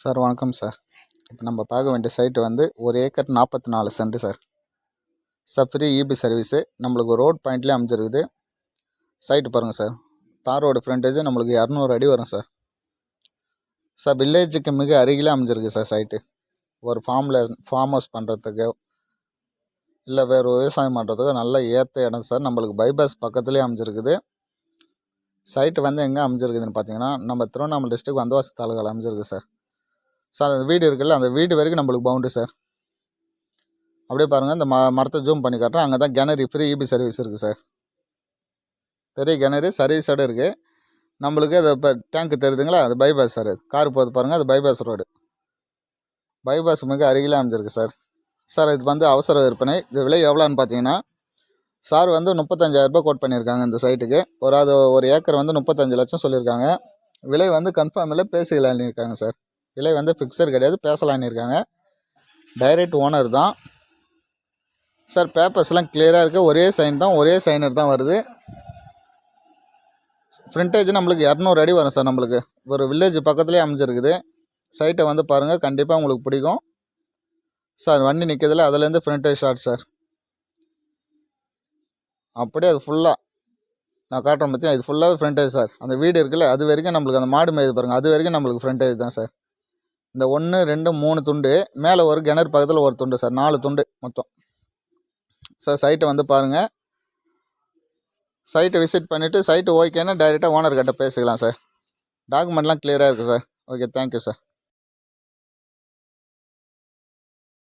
Sir வணக்கம் sir. இப்போ நம்ம பார்க்க வேண்டிய சைட்டு வந்து ஒரு ஏக்கர் நாற்பத்தி நாலு cent sir sir free EB service நம்மளுக்கு ரோட் பாயிண்ட்லேயே அமைஞ்சிருக்குது. சைட்டு பாருங்கள் சார். தார் ரோடு ஃப்ரண்டேஜ் நம்மளுக்கு இரநூறு அடி வரும் சார். சார் வில்லேஜுக்கு மிக அருகிலே அமைஞ்சிருக்கு சார் சைட்டு ஒரு ஃபார்மில் ஃபார்ம் ஹவுஸ் பண்ணுறதுக்கு இல்லை வேறு விவசாயம் பண்ணுறதுக்கு நல்ல ஏற்ற இடம் சார். நம்மளுக்கு பைபாஸ் பக்கத்துலேயே அமைஞ்சிருக்குது. சைட்டு வந்து எங்கே அமைஞ்சிருக்குதுன்னு பார்த்தீங்கன்னா நம்ம திருவண்ணாமலை டிஸ்ட்ரிக்ட் வந்தவாசி தாலுகாவில் அமைஞ்சிருக்கு சார். சார் அந்த வீடு இருக்குல்ல அந்த வீடு வரைக்கும் நம்மளுக்கு பவுண்டு சார். அப்படியே பாருங்கள் இந்த ம மரத்தை ஜூம் பண்ணி காட்டுறேன். அங்கே தான் கிணறு ஃப்ரீ இபி சர்வீஸ் இருக்குது சார். பெரிய கிணறு சர்வீஸோடு இருக்குது நம்மளுக்கு அது இப்போ டேங்க்கு தெரியுதுங்களா? அது பைபாஸ் சார் அது கார் போகுது பாருங்கள் அது பைபாஸ் ரோடு பைபாஸ் மிக அருகில் அமைஞ்சிருக்கு சார். சார் இது வந்து அவசர விற்பனை. இது விலை எவ்வளோன்னு பார்த்தீங்கன்னா சார் வந்து முப்பத்தஞ்சாயிரரூபா கோட் பண்ணியிருக்காங்க இந்த சைட்டுக்கு ஒரு அது ஒரு ஏக்கர் வந்து முப்பத்தஞ்சு லட்சம் சொல்லியிருக்காங்க. விலை வந்து கன்ஃபார்ம் இல்லை பேசிக்கலான்னு இருக்காங்க சார். விலை வந்து ஃபிக்ஸர் கிடையாது. பேசலான்னு இருக்காங்க. டைரக்ட் ஓனர் தான். சார் பேப்பர்ஸ்லாம் கிளியராக இருக்குது ஒரே சைன் தான். ஒரே சைனர் தான் வருது. ஃப்ரண்டேஜ் நம்மளுக்கு இரநூறு அடி வரும் சார் நம்மளுக்கு. ஒரு வில்லேஜ் பக்கத்துலேயே அமைஞ்சிருக்குது. சைட்டை வந்து பாருங்கள் கண்டிப்பாக உங்களுக்கு பிடிக்கும். சார் வண்டி நிற்கிறதுல அதுலேருந்து ஃப்ரண்டேஜ் ஷார்ட் சார் அப்படியே அது ஃபுல்லாக நான் காட்டுறேன் பற்றி இது ஃபுல்லாகவே ஃப்ரண்டேஜ் சார் அந்த வீடு இருக்குல்ல அது வரைக்கும் நம்மளுக்கு அந்த மாடு மேய்து பாருங்கள் அது வரைக்கும் நம்மளுக்கு ஃப்ரண்டேஜ் தான் சார் இந்த ஒன்று ரெண்டு மூணு துண்டு மேலே ஒரு கிணறு பக்கத்தில் ஒரு துண்டு சார். நாலு துண்டு மொத்தம். சார் சைட்டை வந்து பாருங்கள் சைட்டை விசிட் பண்ணிவிட்டு சைட்டு ஓகேன்னா டைரெக்டாக ஓனர்கிட்ட பேசிக்கலாம் சார். டாக்குமெண்ட்லாம் கிளியராக இருக்குது சார். Okay thank you sir